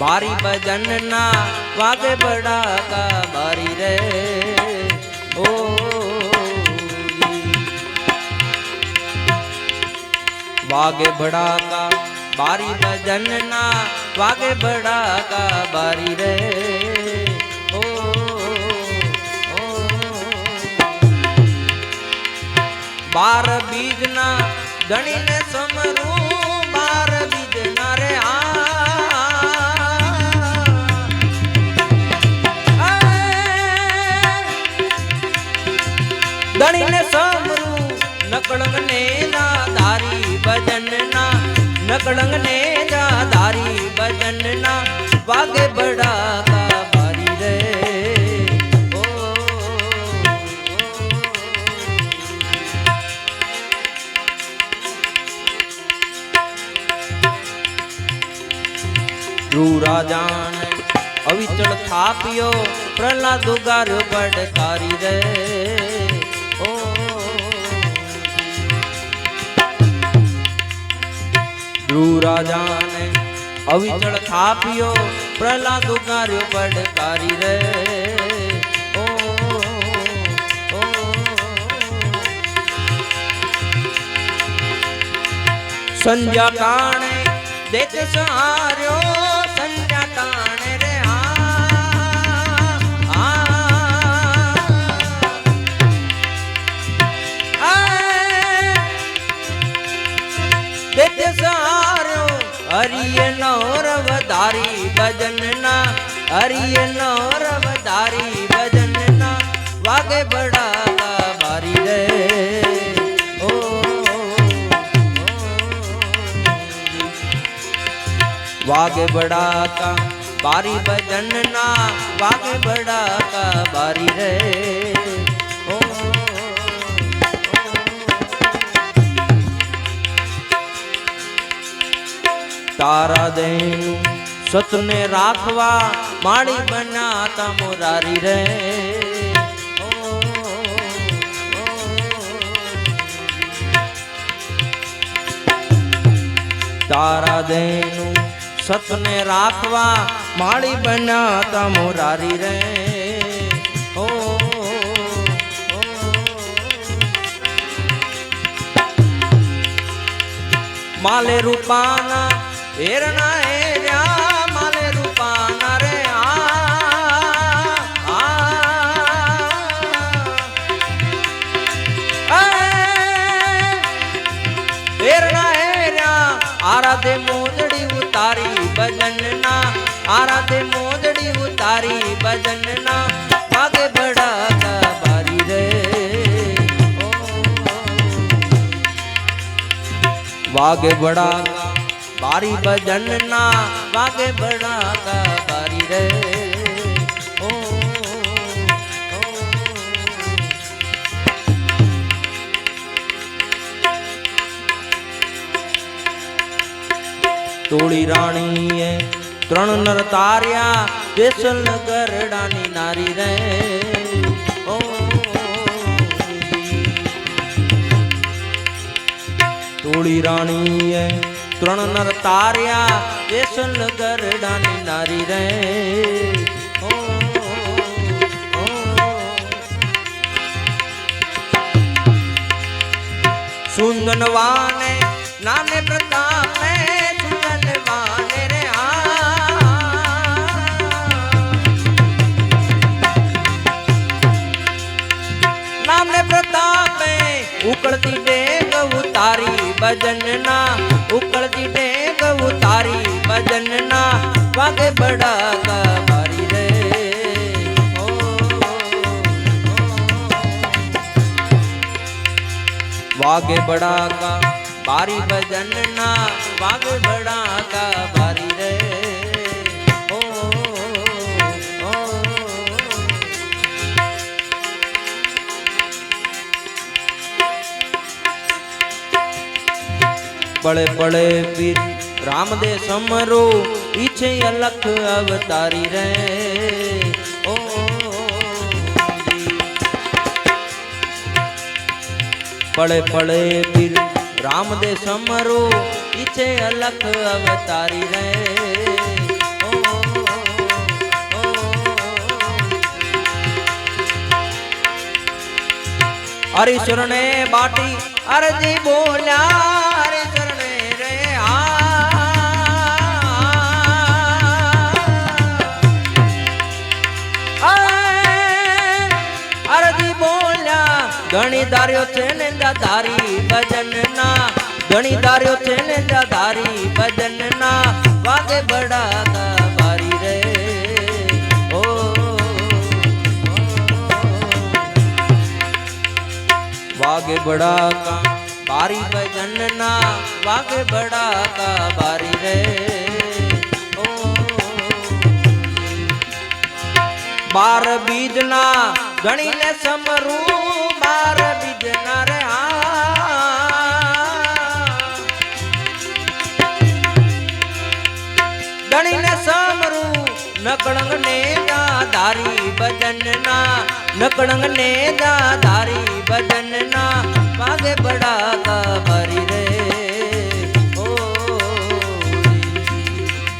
બારી ભજન ના વાગે બડાકા બારી રે. ઓ, વાગે બડાકા બારી ભજન ના વાગે બડાકા બારી રે. બાર બીજના ધણીને સમરું ધણીને સમરું નકળંગ ને ના ધારી ભજન ના નકળંગ ને ના ધારી ભજન ના વાગે બડાકા બારી રે રાજાને અવિચળ થાપ્યો પ્રહલાદ ઉગાર પડકારી રે ધ્રુવ રાજાને અવિચળ થાપ્યો પ્રહલાદ ઉગાર્યો પડકારી રે. સંધ્યા કાણે દેખ સહાર્યો વધારી ભજન ના હરિય નો વધારી ભજન ના વાગે બડા મારી રે વાગે બડાકા બારી ભજન ના વાગે બડાકા બારી રે તારા દેનું સતને રાખવા માળી બનાતા મોરારી રે. તારા દેનું સતને રાખવા માળી બનાતા મોરારી રે. ઓ, માલે રૂપાના હેરના હેર્યા આરાધે મોજડી ઉતારી ભજનના, આરાધે મોજડી ઉતારી ભજનના વાગે ભડાતા બારી રે. વાગે બડાકા બારી ભજન ના વાગે ભડાતા બારી રે. તોળી રાણીએ ત્રણ નર તાર્યા જેસલ ગરડાની નારી રે તોળી રાણીએ ત્રણ નર તાર્યા જેસલ ગરડાની નારી રે. સુંદનવાને, નાને પ્રતાપે આ નામને પ્રતાપે ઉકળતી ડેગ ઉતારી ભજનના, ઉકળતી ડેગ ઉતારી ભજનના, વાગે બડા બારી રે. વાગે બડાકા બારી ભજન ના વાગે બડાકા પળે પળે પીર રામદે સમરો ઈચ્છે અલખ અવતારી રે ઓ પળે પળે પીર રામદે સમરો ઈચ્છે અલખ અવતારી રે હરીશ્વર ને બાટી અરજી બોલ્યા ઘણી ધાર્યો છે ને ધારી ભજન ના ઘણી ધાર્યો છે ને ધારી ભજન ના વાગે બડા બારી રે ઓ વાગે બડા બારી ભજન ના વાગે બડા બારી રે બાર ગણી ગણીને સમરું ભજનના નકળંગ ને દાધારી ભજનના માગે બડાતા